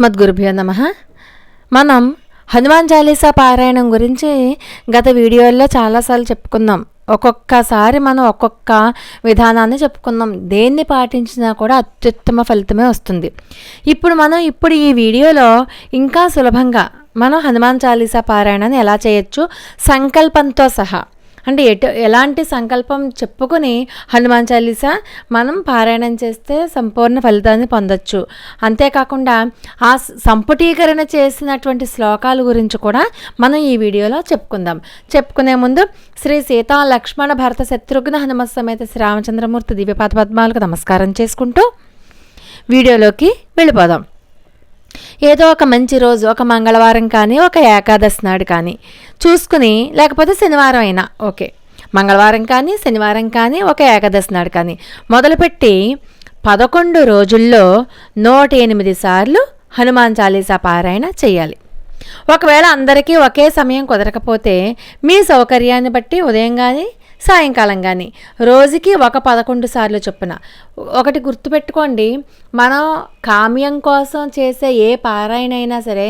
అస్మద్గురుభ్యో నమ. మనం హనుమాన్ చాలీసా పారాయణం గురించి గత వీడియోల్లో చాలాసార్లు చెప్పుకున్నాం. ఒక్కొక్కసారి మనం ఒక్కొక్క విధానాన్ని చెప్పుకున్నాం. దేన్ని పాటించినా కూడా అత్యుత్తమ ఫలితమే వస్తుంది. ఇప్పుడు మనం ఇప్పుడు ఈ వీడియోలో ఇంకా సులభంగా మనం హనుమాన్ చాలీసా పారాయణాన్ని ఎలా చేయొచ్చు? సంకల్పంతో సహా. అంటే ఎటు ఎలాంటి సంకల్పం చెప్పుకొని హనుమాన్ చాలీసా మనం పారాయణం చేస్తే సంపూర్ణ ఫలితాన్ని పొందొచ్చు. అంతేకాకుండా ఆ సంపుటీకరణ చేసినటువంటి శ్లోకాల గురించి కూడా మనం ఈ వీడియోలో చెప్పుకుందాం. చెప్పుకునే ముందు శ్రీ సీతా లక్ష్మణ భరత శత్రుఘ్న హనుమ సమేత శ్రీ రామచంద్రమూర్తి దివ్యపాద పద్మాలకు నమస్కారం చేసుకుంటూ వీడియోలోకి వెళ్ళిపోదాం. ఏదో ఒక మంచి రోజు ఒక మంగళవారం కానీ ఒక ఏకాదశి నాడు కానీ చూసుకుని లేకపోతే శనివారం అయినా ఓకే. మంగళవారం కానీ శనివారం కానీ ఒక ఏకాదశి నాడు కానీ మొదలుపెట్టి పదకొండు రోజుల్లో నూట ఎనిమిది సార్లు హనుమాన్ చాలీసా పారాయణ చేయాలి. ఒకవేళ అందరికీ ఒకే సమయం కుదరకపోతే మీ సౌకర్యాన్ని బట్టి ఉదయం కానీ సాయంకాలం కానీ రోజుకి ఒక పదకొండు సార్లు చొప్పున. ఒకటి గుర్తుపెట్టుకోండి మనం కామ్యం కోసం చేసే ఏ పారాయణ అయినా సరే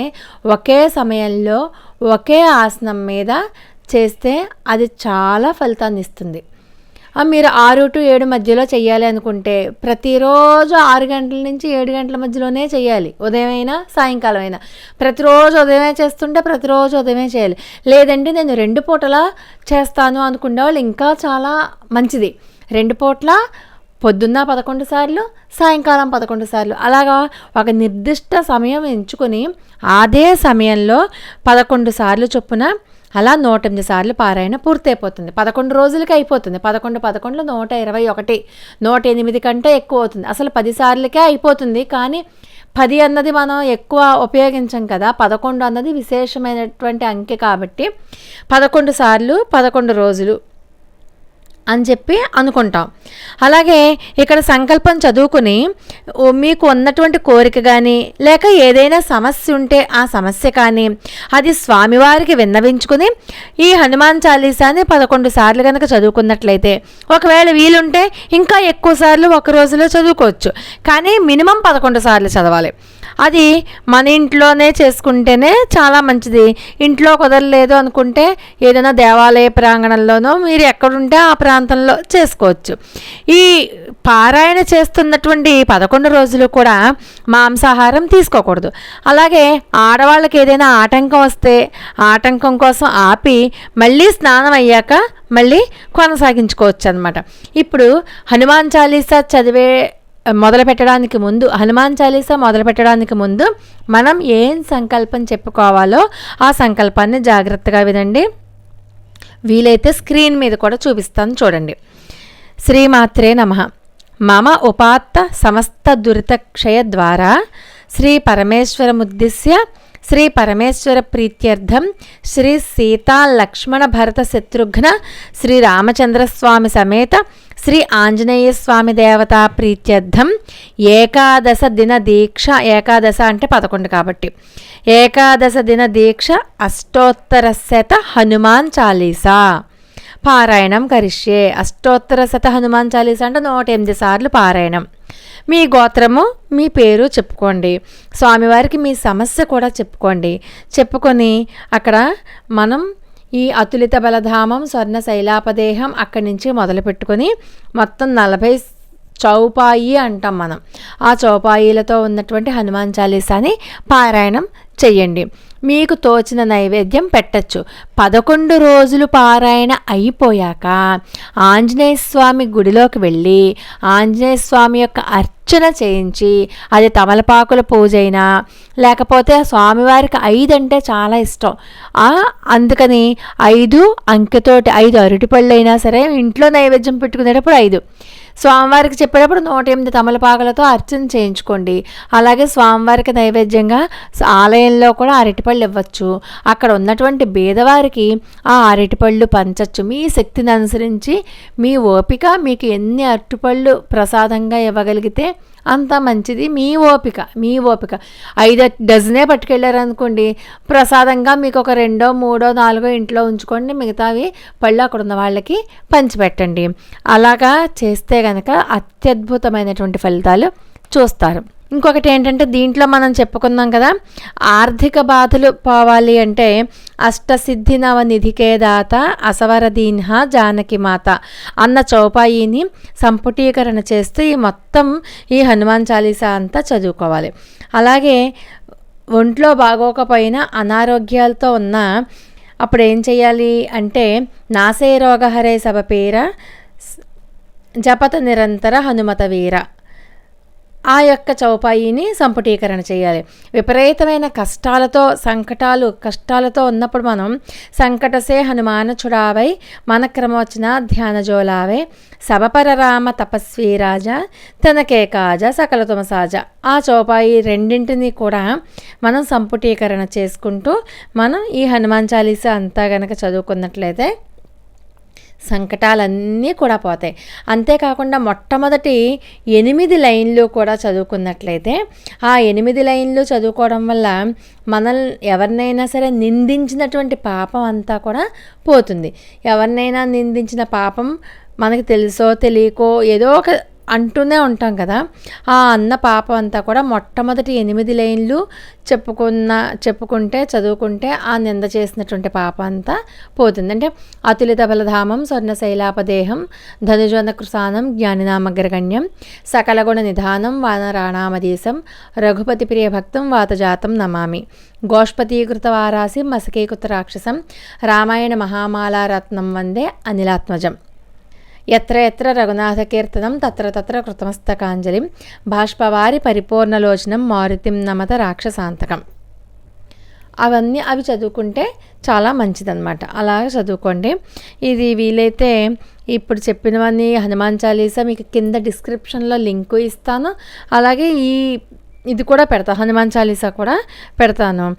ఒకే సమయంలో ఒకే ఆసనం మీద చేస్తే అది చాలా ఫలితాన్ని ఇస్తుంది. మీరు ఆరు టు ఏడు మధ్యలో చేయాలి అనుకుంటే ప్రతిరోజు ఆరు గంటల నుంచి ఏడు గంటల మధ్యలోనే చేయాలి ఉదయం అయినా సాయంకాలం అయినా ప్రతిరోజు ఉదయమే చేస్తుంటే ప్రతిరోజు ఉదయమే చేయాలి. లేదంటే నేను రెండు పూటలా చేస్తాను అనుకునే వాళ్ళు ఇంకా చాలా మంచిది. రెండు పూట్ల పొద్దున్న పదకొండు సార్లు సాయంకాలం పదకొండు సార్లు. అలాగా ఒక నిర్దిష్ట సమయం ఎంచుకొని అదే సమయంలో పదకొండు సార్లు చొప్పున అలా నూట ఎనిమిది సార్లు పారాయణ పూర్తయిపోతుంది. పదకొండు రోజులకి అయిపోతుంది. పదకొండు పదకొండులో నూట ఇరవై ఒకటి. నూట ఎనిమిది కంటే ఎక్కువ అవుతుంది. అసలు పది సార్లకే అయిపోతుంది. కానీ పది అన్నది మనం ఎక్కువ ఉపయోగించం కదా. పదకొండు అన్నది విశేషమైనటువంటి అంకె కాబట్టి పదకొండు సార్లు పదకొండు రోజులు అని చెప్పి అనుకుంటాం. అలాగే ఇక్కడ సంకల్పం చదువుకుని మీకు ఉన్నటువంటి కోరిక కానీ లేక ఏదైనా సమస్య ఉంటే ఆ సమస్య కానీ అది స్వామివారికి విన్నవించుకుని ఈ హనుమాన్ చాలీసాని పదకొండు సార్లు కనుక చదువుకున్నట్లయితే ఒకవేళ వీలుంటే ఇంకా ఎక్కువ సార్లు ఒక రోజులో చదువుకోవచ్చు. కానీ మినిమం పదకొండు సార్లు చదవాలి. అది మన ఇంట్లోనే చేసుకుంటేనే చాలా మంచిది. ఇంట్లో కుదరలేదు అనుకుంటే ఏదైనా దేవాలయ ప్రాంగణంలోనో మీరు ఎక్కడుంటే ఆ ప్రాంతంలో చేసుకోవచ్చు. ఈ పారాయణ చేస్తున్నటువంటి పదకొండు రోజులు కూడా మాంసాహారం తీసుకోకూడదు. అలాగే ఆడవాళ్ళకి ఏదైనా ఆటంకం వస్తే ఆటంకం కోసం ఆపి మళ్ళీ స్నానం అయ్యాక మళ్ళీ కొనసాగించుకోవచ్చు అనమాట ఇప్పుడు హనుమాన్ చాలీసా చదివే మొదలు పెట్టడానికి ముందు హనుమాన్ చాలీసా మొదలు పెట్టడానికి ముందు మనం ఏం సంకల్పం చెప్పుకోవాలో ఆ సంకల్పాన్ని జాగ్రత్తగా వినండి. వీలైతే స్క్రీన్ మీద కూడా చూపిస్తాను చూడండి. శ్రీమాత్రే నమ. మమ ఉపాత్త సమస్త దురితక్షయ ద్వారా శ్రీ పరమేశ్వరముద్దిశ్య శ్రీ పరమేశ్వర ప్రీత్యర్థం శ్రీ సీతా లక్ష్మణ భరత శత్రుఘ్న శ్రీ రామచంద్రస్వామి సమేత శ్రీ ఆంజనేయ స్వామి దేవతా ప్రీత్యర్థం. ఏకాదశ దిన దీక్ష ఏకాదశ అంటే పదకొండు కాబట్టి. ఏకాదశ దిన దీక్ష అష్టోత్తర శత హనుమాన్ చాలీసా. పారాయణం కరిష్యే. అష్టోత్తర శత హనుమాన్ చాలీసా అంటే నూట ఎనిమిది సార్లు పారాయణం. మీ గోత్రము మీ పేరు చెప్పుకోండి. స్వామివారికి మీ సమస్య కూడా చెప్పుకోండి. చెప్పుకొని అక్కడ మనం ఈ అతులిత బలధామం స్వర్ణ శైలాపదేహం అక్కడి నుంచి మొదలు పెట్టుకొని మొత్తం నలభై చౌపాయి అంటాం మనం. ఆ చౌపాయిలతో ఉన్నటువంటి హనుమాన్ చాలీసాని పారాయణం చెయ్యండి. మీకు తోచిన నైవేద్యం పెట్టచ్చు. పదకొండు రోజులు పారాయణ అయిపోయాక ఆంజనేయ స్వామి గుడిలోకి వెళ్ళి ఆంజనేయ స్వామి యొక్క అర్చన చేయించి అది తమలపాకుల పూజ అయినా లేకపోతే స్వామివారికి ఐదు అంటే చాలా ఇష్టం. అందుకని ఐదు అంకెతోటి ఐదు అరటిపళ్ళు అయినా సరే ఇంట్లో నైవేద్యం పెట్టుకునేటప్పుడు ఐదు. స్వామివారికి చెప్పేటప్పుడు నూట ఎనిమిది తమలపాకులతో అర్చన చేయించుకోండి. అలాగే స్వామివారికి నైవేద్యంగా ఆలయంలో కూడా అరటిపళ్ళు ఇవ్వచ్చు. అక్కడ ఉన్నటువంటి బీదవారికి ఆ అరటిపళ్ళు పంచచ్చు. మీ శక్తిని అనుసరించి మీ ఓపిక మీకు ఎన్ని అరటిపళ్ళు ప్రసాదంగా ఇవ్వగలిగితే అంత మంచిది మీ ఓపిక మీ ఓపిక. ఐదు డజనే పట్టుకెళ్ళారనుకోండి ప్రసాదంగా మీకు ఒక రెండో మూడో నాలుగో ఇంట్లో ఉంచుకోండి మిగతావి పళ్ళు అక్కడ ఉన్న వాళ్ళకి పంచిపెట్టండి. అలాగా చేస్తే కనుక అత్యద్భుతమైనటువంటి ఫలితాలు చూస్తారు. ఇంకొకటి ఏంటంటే దీంట్లో మనం చెప్పుకున్నాం కదా ఆర్థిక బాధలు పోవాలి అంటే అష్టసిద్ధి నవనిధికే దాత అసవరదీన్హ జానకి మాత అన్న చౌపాయిని సంపుటీకరణ చేస్తే ఈ మొత్తం ఈ హనుమాన్ చాలీసా అంతా చదువుకోవాలి. అలాగే ఒంట్లో బాగోకపోయినా అనారోగ్యాలతో ఉన్న అప్పుడు ఏం చేయాలి అంటే నాసే రోగహరే సభ పేర జపత నిరంతర హనుమత వీర ఆ యొక్క చౌపాయిని సంపుటీకరణ చేయాలి. విపరీతమైన కష్టాలతో సంకటాలు కష్టాలతో ఉన్నప్పుడు మనం సంకటసే హనుమాన చుడావై మన క్రమవచన ధ్యానజోలావై సభపర రామ తపస్వీ రాజా తనకే కాజ సకల సాజ. ఆ చౌపాయి రెండింటిని కూడా మనం సంపుటీకరణ చేసుకుంటూ మనం ఈ హనుమాన్ చాలీస అంతా గనక చదువుకున్నట్లయితే సంకటాలన్నీ కూడా పోతాయి. అంతేకాకుండా మొట్టమొదటి ఎనిమిది లైన్లు కూడా చదువుకున్నట్లయితే ఆ ఎనిమిది లైన్లు చదువుకోవడం వల్ల మనల్ని ఎవరినైనా సరే నిందించినటువంటి పాపం అంతా కూడా పోతుంది. ఎవరినైనా నిందించిన పాపం మనకి తెలుసో తెలియకో ఏదో ఒక అంటూనే ఉంటాం కదా. ఆ అన్న పాపం అంతా కూడా మొట్టమొదటి ఎనిమిది లైన్లు చెప్పుకున్న చెప్పుకుంటే చదువుకుంటే ఆ నింద చేసినటువంటి పాపం అంతా పోతుంది. అంటే అతులిత బలధామం స్వర్ణ శైలాపదేహం ధనుజన కృసానం జ్ఞానినామగ్రగణ్యం సకలగుణ నిధానం వానరాణామదీశం రఘుపతి ప్రియభక్తం వాతజాతం నమామి. గోష్పతీకృత వారాసి మసకీకృత రాక్షసం రామాయణ మహామాలారత్నం వందే అనిలాత్మజం. ఎత్ర ఎత్ర రఘునాథ కీర్తనం తత్ర తత్ర కృతమస్తకాంజలిం బాష్పవారి పరిపూర్ణలోచనం మారుతిం నమత రాక్షసాంతకం. అవన్నీ అవి చదువుకుంటే చాలా మంచిదన్నమాట. అలాగే చదువుకోండి. ఇది వీలైతే ఇప్పుడు చెప్పినవన్నీ హనుమాన్ చాలీసా మీకు కింద డిస్క్రిప్షన్లో లింకు ఇస్తాను. అలాగే ఈ ఇది కూడా పెడతాను హనుమాన్ చాలీసా కూడా పెడతాను.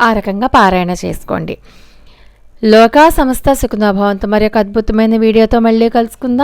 ఆ రకంగా పారాయణ చేసుకోండి. లోకా సంస్థ సుఖనోభవంతో మరి ఒక అద్భుతమైన వీడియోతో మళ్ళీ కలుసుకుందాం.